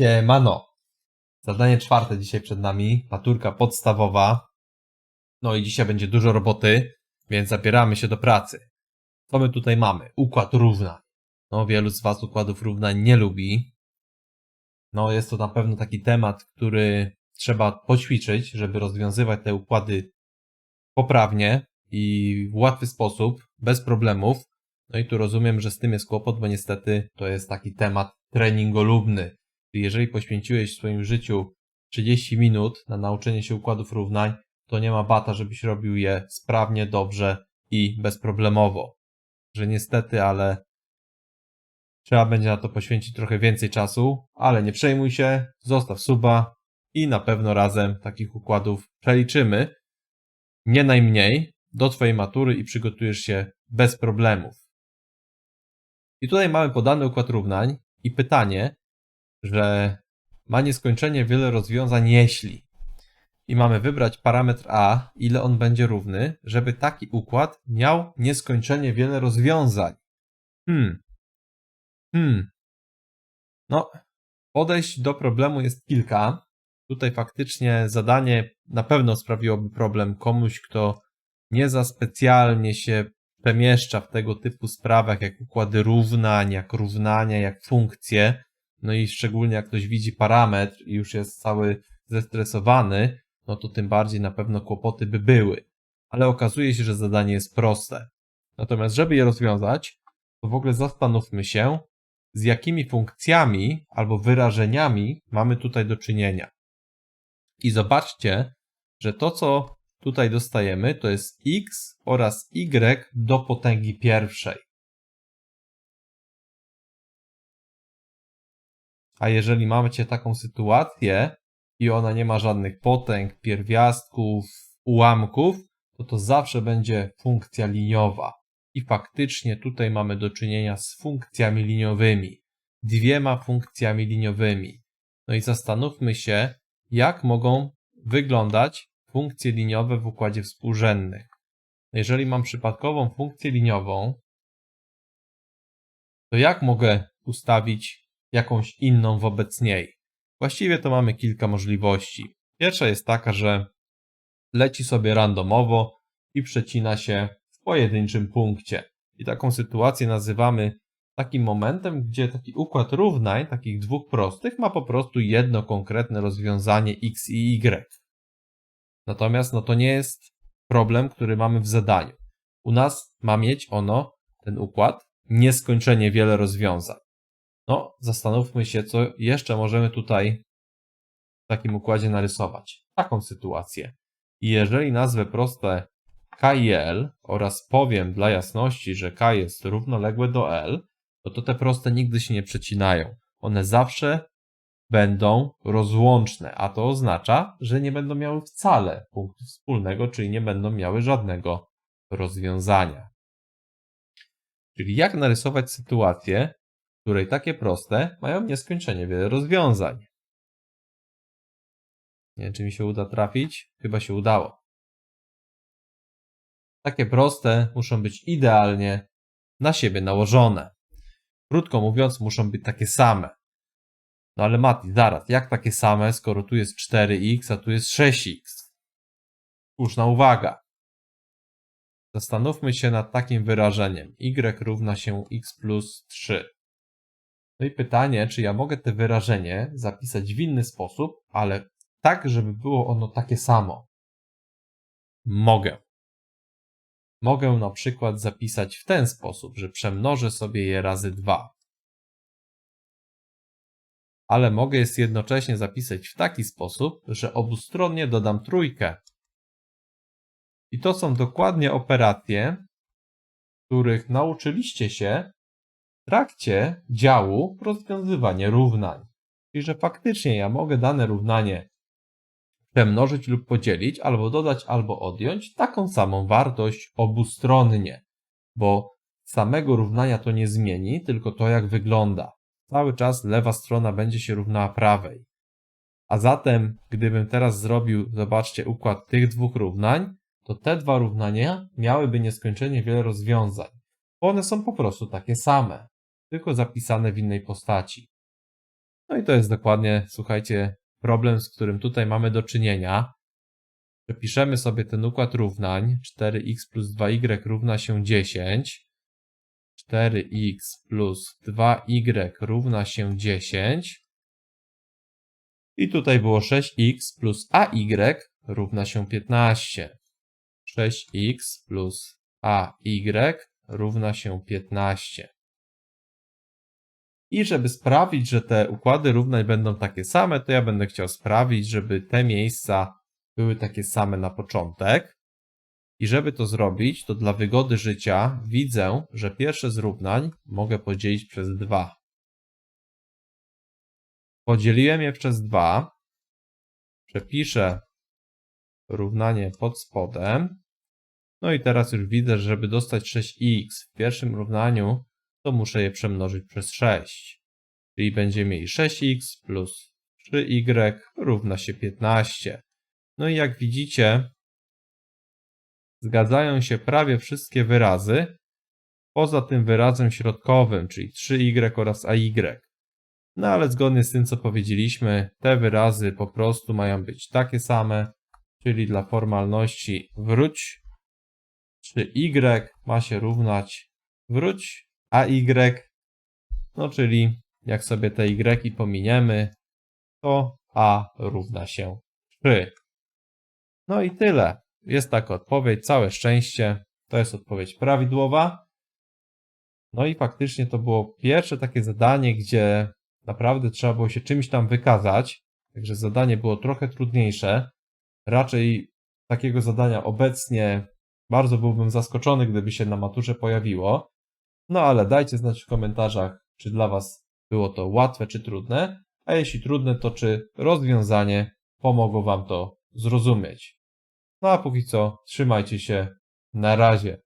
Siemano. Zadanie czwarte dzisiaj przed nami. Maturka podstawowa. No i dzisiaj będzie dużo roboty, więc zabieramy się do pracy. Co my tutaj mamy? Układ równań. No, wielu z Was układów równań nie lubi. No, jest to na pewno taki temat, który trzeba poćwiczyć, żeby rozwiązywać te układy poprawnie i w łatwy sposób, bez problemów. No i tu rozumiem, że z tym jest kłopot, bo niestety to jest taki temat treningolubny. Jeżeli poświęciłeś w swoim życiu 30 minut na nauczenie się układów równań, to nie ma bata, żebyś robił je sprawnie, dobrze i bezproblemowo. Że niestety, ale trzeba będzie na to poświęcić trochę więcej czasu, ale nie przejmuj się, zostaw suba i na pewno razem takich układów przeliczymy. Nie najmniej do Twojej matury i przygotujesz się bez problemów. I tutaj mamy podany układ równań i pytanie, że ma nieskończenie wiele rozwiązań, jeśli. I mamy wybrać parametr a, ile on będzie równy, żeby taki układ miał nieskończenie wiele rozwiązań. Hmm. Hmm. No, podejść do problemu jest kilka. Tutaj faktycznie zadanie na pewno sprawiłoby problem komuś, kto nie za specjalnie się przemieszcza w tego typu sprawach, jak układy równań, jak równania, jak funkcje. No i szczególnie jak ktoś widzi parametr i już jest cały zestresowany, no to tym bardziej na pewno kłopoty by były. Ale okazuje się, że zadanie jest proste. Natomiast, żeby je rozwiązać, to w ogóle zastanówmy się, z jakimi funkcjami albo wyrażeniami mamy tutaj do czynienia. I zobaczcie, że to, co tutaj dostajemy, to jest x oraz y do potęgi pierwszej. A jeżeli macie taką sytuację i ona nie ma żadnych potęg, pierwiastków, ułamków, to to zawsze będzie funkcja liniowa. I faktycznie tutaj mamy do czynienia z funkcjami liniowymi. Dwiema funkcjami liniowymi. No i zastanówmy się, jak mogą wyglądać funkcje liniowe w układzie współrzędnych. Jeżeli mam przypadkową funkcję liniową, to jak mogę ustawić jakąś inną wobec niej? Właściwie to mamy kilka możliwości. Pierwsza jest taka, że leci sobie randomowo i przecina się w pojedynczym punkcie. I taką sytuację nazywamy takim momentem, gdzie taki układ równań, takich dwóch prostych, ma po prostu jedno konkretne rozwiązanie x i y. Natomiast no to nie jest problem, który mamy w zadaniu. U nas ma mieć ono, ten układ, nieskończenie wiele rozwiązań. No, zastanówmy się, co jeszcze możemy tutaj w takim układzie narysować. Taką sytuację. I jeżeli nazwę proste K i L oraz powiem dla jasności, że K jest równoległe do L, no to te proste nigdy się nie przecinają. One zawsze będą rozłączne, a to oznacza, że nie będą miały wcale punktu wspólnego, czyli nie będą miały żadnego rozwiązania. Czyli jak narysować sytuację, której takie proste mają nieskończenie wiele rozwiązań? Nie wiem, czy mi się uda trafić. Chyba się udało. Takie proste muszą być idealnie na siebie nałożone. Krótko mówiąc, muszą być takie same. No ale Mati, zaraz, jak takie same, skoro tu jest 4x, a tu jest 6x? Słuszna uwaga. Zastanówmy się nad takim wyrażeniem. y równa się x plus 3. No i pytanie, czy ja mogę te wyrażenie zapisać w inny sposób, ale tak, żeby było ono takie samo. Mogę. Mogę na przykład zapisać w ten sposób, że przemnożę sobie je razy 2 ale mogę je jednocześnie zapisać w taki sposób, że obustronnie dodam trójkę. I to są dokładnie operacje, których nauczyliście się trakcie działu rozwiązywanie równań. Czyli, że faktycznie ja mogę dane równanie przemnożyć lub podzielić, albo dodać, albo odjąć taką samą wartość obustronnie, bo samego równania to nie zmieni, tylko to jak wygląda cały czas lewa strona będzie się równała prawej. A zatem, gdybym teraz zrobił, zobaczcie, układ tych dwóch równań, to te dwa równania miałyby nieskończenie wiele rozwiązań, bo one są po prostu takie same, tylko zapisane w innej postaci. No i to jest dokładnie, słuchajcie, problem, z którym tutaj mamy do czynienia. Przepiszemy sobie ten układ równań. 4x plus 2y równa się 10. 4x plus 2y równa się 10. I tutaj było 6x plus ay równa się 15. 6x plus ay równa się 15. I żeby sprawić, że te układy równań będą takie same, to ja będę chciał sprawić, żeby te miejsca były takie same na początek. I żeby to zrobić, to dla wygody życia widzę, że pierwsze z równań mogę podzielić przez 2. Podzieliłem je przez 2. Przepiszę równanie pod spodem. No i teraz już widzę, że żeby dostać 6x w pierwszym równaniu, to muszę je przemnożyć przez 6. Czyli będziemy mieli 6x plus 3y równa się 15. No i jak widzicie, zgadzają się prawie wszystkie wyrazy, poza tym wyrazem środkowym, czyli 3y oraz ay. No ale zgodnie z tym, co powiedzieliśmy, te wyrazy po prostu mają być takie same, czyli dla formalności wróć 3y ma się równać wróć AY, no czyli jak sobie te Y pominiemy, to A równa się 3. No i tyle. Jest taka odpowiedź, całe szczęście. To jest odpowiedź prawidłowa. No i faktycznie to było pierwsze takie zadanie, gdzie naprawdę trzeba było się czymś tam wykazać. Także zadanie było trochę trudniejsze. Raczej takiego zadania obecnie bardzo byłbym zaskoczony, gdyby się na maturze pojawiło. No ale dajcie znać w komentarzach, czy dla Was było to łatwe czy trudne, a jeśli trudne, to czy rozwiązanie pomogło Wam to zrozumieć. No a póki co, trzymajcie się. Na razie.